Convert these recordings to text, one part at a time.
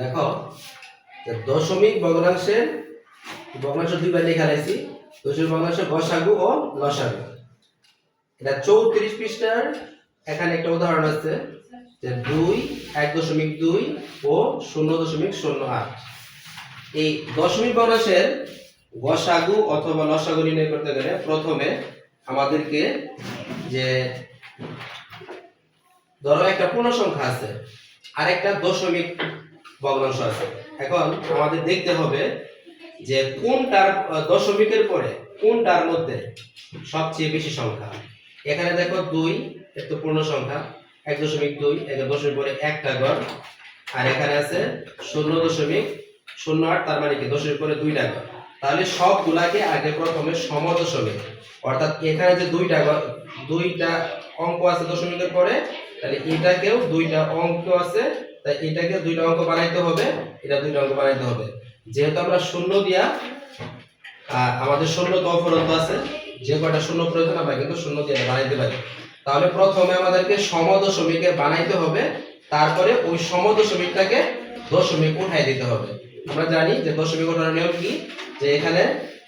দেখো দশমিক ভগ্নাংশের ভগ্নাংশ দুইবার লেখা রাখছি। দশমিক ভগ্নাংশের গসাগু ও লসাগু। এটা চৌত্রিশ পৃষ্ঠার এখানে একটা উদাহরণ আছে, যে দুই, এক দশমিক দুই ও শূন্য দশমিক শূন্য আট। এই দশমিক ভগ্নাংশের গসাগু অথবা লসাগু নির্ণয় করতে গেলে প্রথমে আমাদেরকে যে ধরো একটা পূর্ণ সংখ্যা আছে আর একটা দশমিক ভগ্নাংশ আছে এখন আমাদের দেখতে হবে যে কোনটার আহ, দশমিকের পরে কোন কোনটার মধ্যে সবচেয়ে বেশি সংখ্যা? এখানে দেখো দুই একটু পূর্ণ সংখ্যা। এক দশমিক দুই এক দশমিক পরে একটা গড় আর এখানে আছে শূন্য দশমিক শূন্য আট তার মানে কি? দশমিক পরে দুইটা গড় তাহলে সবগুলাকে আগে প্রথমে সম দশমিক। অর্থাৎ এখানে যে দুইটা দুইটা অঙ্ক আছে দশমিকের পরে তাহলে এটাকেও দুইটা অঙ্ক আছে তাই এটাকে দুইটা অঙ্ক বানাইতে হবে, এটা দুইটা অঙ্ক বানাইতে হবে। যেহেতু আমরা শূন্য দিয়া আমাদের শূন্য তো অফুরন্ত আছে যে কয়টা শূন্য প্রয়োজন, আমরা কিন্তু শূন্য দিয়ে বানাইতে পারি। তাহলে প্রথমে আমাদেরকে সম দশমিকে বানাইতে হবে, তারপরে ওই সম দশমিকটাকে দশমিক উঠাই দিতে হবে। আমরা জানি যে দশমিক উঠানোর নিয়ম কি? যে এখানে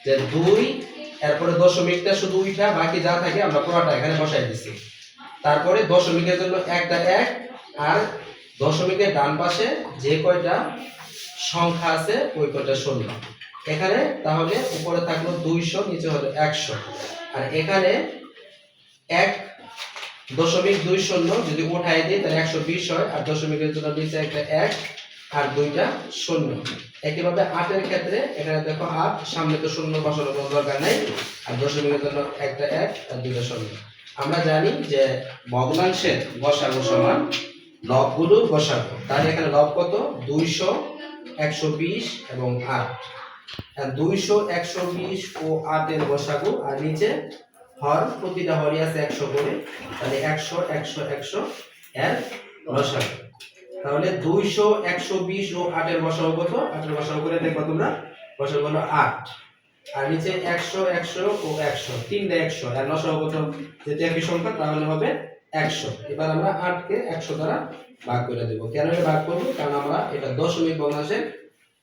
যে দুই, এরপরে দশমিকটা শুধু উঠা বাকি যা থাকে আমরা পুরোটা এখানে বসাই দিছি। তারপরে দশমিকের জন্য একটা এক আর দশমিকের ডান পাশে যে কয়টা সংখ্যা আছে, ওই কয়টা শূন্য। এখানে তাহলে উপরে থাকল দুইশো, নিচে হলো একশো। আর এখানে এক দশমিক দুই শূন্য, যদি উঠাই দিই, তাহলে একশো বিশ হয়, আর দশমিকের জন্য নিচে একটা এক আর দুইটা শূন্য। একইভাবে আটের ক্ষেত্রে, এখানে দেখো আট, সামনে তো শূন্য বসানোর কোনো দরকার নাই, আর দশমিকের জন্য একটা এক আর দুইটা শূন্য। আমরা জানি যে ভগ্নাংশের গসাগু সমান লবগুলো গসাগু তাহলে এখানে লব কত? দুইশো একশো বিশ এবং আট। দুইশো একশো বিশ ও আটের বসাগু আর নিচে হর, প্রতিটা হরই আছে একশো করে। তাহলে একশো একশো একশো এর বসাগু তাহলে দুইশো একশো বিশ ও আটের বসাগু কত? আটের বসাগু করে দেখবা তোমরা। বসাগু হলো আট। আর নিচে একশো একশো ও একশো। তিনটা একশো। আর লসাগু কত? যেটা একই সংখ্যা, তাহলে হবে একশো। এবার আমরা আটকে একশো দ্বারা ভাগ করে দেবো। কেন এটা ভাগ করব? কারণ আমরা এটা দশমিক ভগ্নাংশের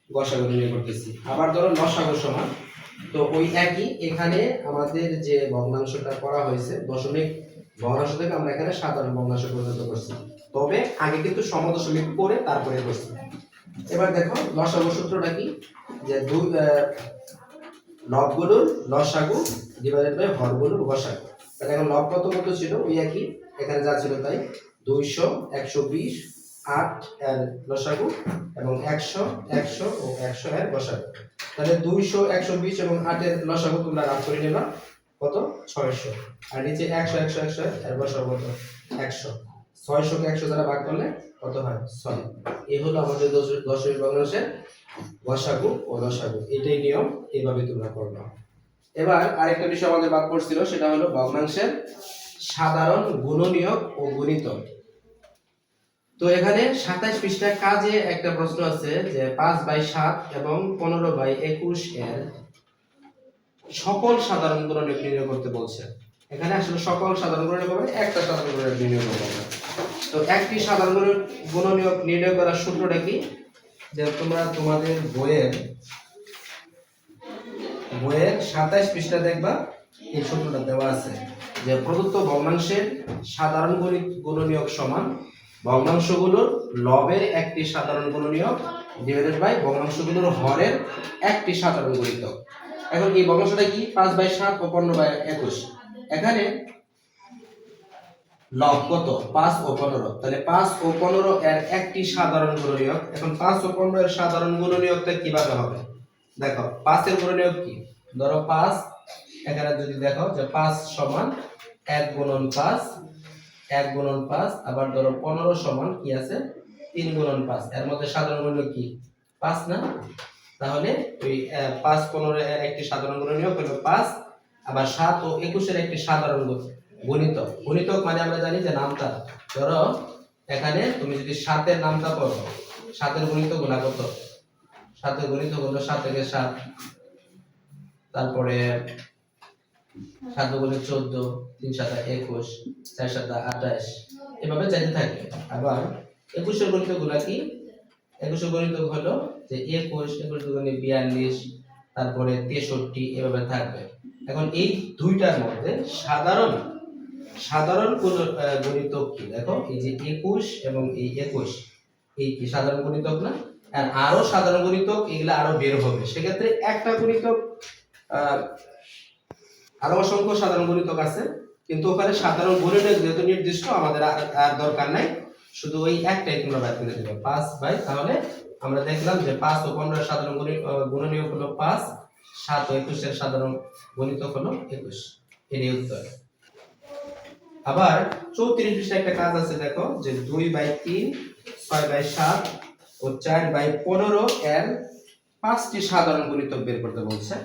গসাগু নির্ণয় করতেছি। আবার ধরো লসাগু সমান। তো ওই একই এখানে আমাদের যে ভগ্নাংশটা করা হয়েছে, দশমিক ভগ্নাংশ থেকে আমরা এখানে সাধারণ ভগ্নাংশ পর্যন্ত করছি। তবে আগে কিন্তু সমদশমিক করে তারপরে করছি। এবার দেখো লসাগু সূত্রটা কি? যে দুই লবগুলোর লসাগু ডিভাইডেড বাই হরগুলোর গসাগু। এখন লব কত কত ছিল? ওই একই। এখানে যা ছিল তাই দুইশো একশো বিশ, আট এর লসাগু এবং একশো একশো ও একশো এর লসাগু তাহলে দুইশো একশো বিশ এবং আটের লসাগু তোমরা রাগ করে নেবা। কত? ছয়শো। আর নিচে একশো একশো একশো এর লসাগু কত? একশো। ছয়শোকে একশো দ্বারা ভাগ করলে কত হয়? ছয়। এই হলো আমাদের দশ- দশমিক ভগ্নাংশের গসাগু ও লসাগু। এটাই নিয়ম। এইভাবে তোমরা করবা। এবার আরেকটা বিষয় আমাদের বাদ পড়ছিল, সেটা হলো ভগ্নাংশের সাধারণ গুণনীয়ক ও গুণিতক তো এখানে সাতাইশ পৃষ্ঠা কাজে একটা প্রশ্ন আছে যে পাঁচ বাই সাত এবং পনেরো বাই একুশ এর সকল সাধারণ গুণনীয়ক নির্ণয় করতে বলছে। এখানে আসলে সকল সাধারণ গুণনীয়ক হবে, একটা সাধারণ গুণনীয়ক নির্ণয় করব আমরা। তো একটি সাধারণ গুণ- গুণনীয়ক নির্ণয় করার সূত্রটা কি? যে তোমরা তোমাদের বইয়ের বইয়ের সাতাইশ পৃষ্ঠা দেখবা, এই সূত্রটা দেওয়া আছে যে প্রদত্ত ভগ্নাংশের সাধারণ গুণনীয়ক সমান। ভগ্নাংশগুলোর লবের একটি সাধারণ গুণনীয়ক ডিভাইডেড বাই ভগ্নাংশগুলোর হরের একটি সাধারণ গুণিতক এখন এই ভগ্নাংশটা কি? পাঁচ বাই সাত ও পনেরো বাই একুশ। এখানে লব কত? পাঁচ ও পনেরো। তাহলে পাঁচ ও পনেরো এর একটি সাধারণ গুণনীয়ক। এখন পাঁচ ও পনেরো এর সাধারণ গুণনীয়কটা কীভাবে হবে? দেখো, পাঁচের গুণনীয়ক কি? ধরো পাঁচ, এখানে যদি দেখো যে পাঁচ সমান এক গুণন পাঁচ, এক গুণন পাঁচ, আবার ধরো পনেরো সমান কি আছে? তিন গুণন পাঁচ। এর মধ্যে সাধারণ গুণনীয়ক কি? পাঁচ না? তাহলে ওই পাঁচ পনেরো এর একটি সাধারণ গুণনীয়ক হলো পাঁচ, আবার সাত ও একুশের একটি সাধারণ গুণ- গুণিতক গুণিতক মানে আমরা জানি যে নামটা ধরো, এখানে তুমি যদি সাতের নামটা পড়ো, সাতের গুণিত গুণা কত? সাতের গুণিত হলো সাত সাত। তারপরে সাত গুণে চোদ্দ তিন সাতা একুশ চার সাতা আঠাশ। এভাবে যাইতে থাকে। আবার একুশের গণিতগুলা কি? একুশে গণিতক হলো যে একুশ একুশ দুগুণে বিয়াল্লিশ তারপরে তেষট্টি এভাবে থাকবে। এখন এই দুইটার মধ্যে সাধারণ সাধারণ কোন আহ, গণিতক কি? দেখো এই যে একুশ এবং এই একুশ এই কি সাধারণ গণিতক না? আর আরও সাধারণ গণিতক এগুলা আরও বের হবে। সেক্ষেত্রে একটা গণিতক আরও অসংখ্য সাধারণ গণিতক আছে কিন্তু ওখানে সাধারণ গণিতক যেহেতু নির্দিষ্ট আমাদের আর দরকার নাই। শুধু ওই একটাই তোমরা বাদ করে দেবে পাঁচ বাই তাহলে আমরা দেখলাম যে পাঁচ ও পনেরো সাধারণ গণি- আহ, গুণনীয়ক হলো পাঁচ সাত ও একুশের সাধারণ গণিতক হলো একুশ। এর উত্তর। আবার চৌত্রিশ পৃষ্ঠা একটা কাজ আছে দেখো যে দুই বাই তিন ছয় বাই সাত ও চার বাই পনেরো এর পাঁচটি সাধারণ গণিতক বের করতে বলছে।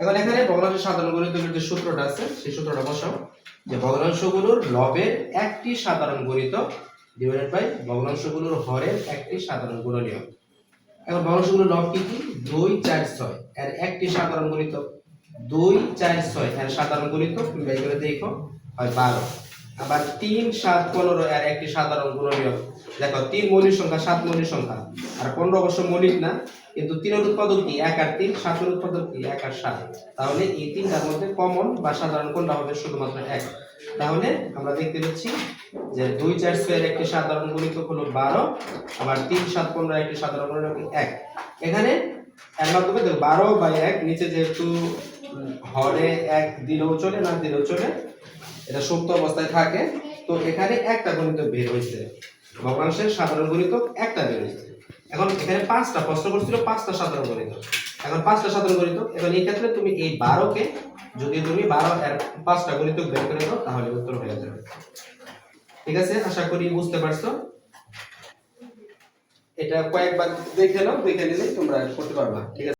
এখন এখানে ভগ্নাংশ সাধারণ গণিতকের যে সূত্রটা আছে, সেই সূত্রটা বসাও। যে ভগ্নাংশগুলোর লবের একটি সাধারণ গণিতক ডিভাইডেড বাই ভগ্নাংশগুলোর হরের একটি সাধারণ গুণনীয়ক। এখন ভগ্নাংশগুলোর লব কি কি? দুই, চার, ছয় এর একটি সাধারণ গণিতক। দুই, চার, ছয় এর সাধারণ গণিতক, তুমি দেখো, হয় বারো। আবার তিন সাত পনেরো আর একটি সাধারণ গুণনীয়ক দেখো, তিন মৌলিক সংখ্যা, সাত মৌলিক সংখ্যা। আর পনেরো অবশ্য মৌলিক না, কিন্তু তিনের উৎপাদক কি? এক আর তিন, সাতের উৎপাদক কি? এক আর সাত। তাহলে এই তিনটার মধ্যে কমন বা সাধারণ কোনটা হবে? শুধুমাত্র এক। তাহলে আমরা দেখতে পাচ্ছি যে দুই চার ছয়ের একটি সাধারণ গুণিতক হলো বারো, আবার তিন সাত পনেরো একটি সাধারণ গুণিতক এক। এখানে এর মাধ্যমে বারো বাই এক, নিচে যেহেতু হরে এক দিলেও চলে, না দিলেও চলে এটা সুপ্ত অবস্থায় থাকে। তো এখানে একটা গণিত বের হয়েছে ভগ্নাংশের সাধারণ গণিত একটা বের হয়েছে এখন এখানে পাঁচটা, প্রশ্ন করছিল পাঁচটা সাধারণ গণিতক এখন পাঁচটা সাধারণ গণিত, এখন এই ক্ষেত্রে তুমি এই বারোকে, যদি তুমি বারো পাঁচটা গণিত বের করে দাও, তাহলে উত্তর হয়ে যাবে। ঠিক আছে? আশা করি বুঝতে পারছ? এটা কয়েকবার দেখে নাও, দেখে নিলেই তোমরা করতে পারবা। ঠিক আছে?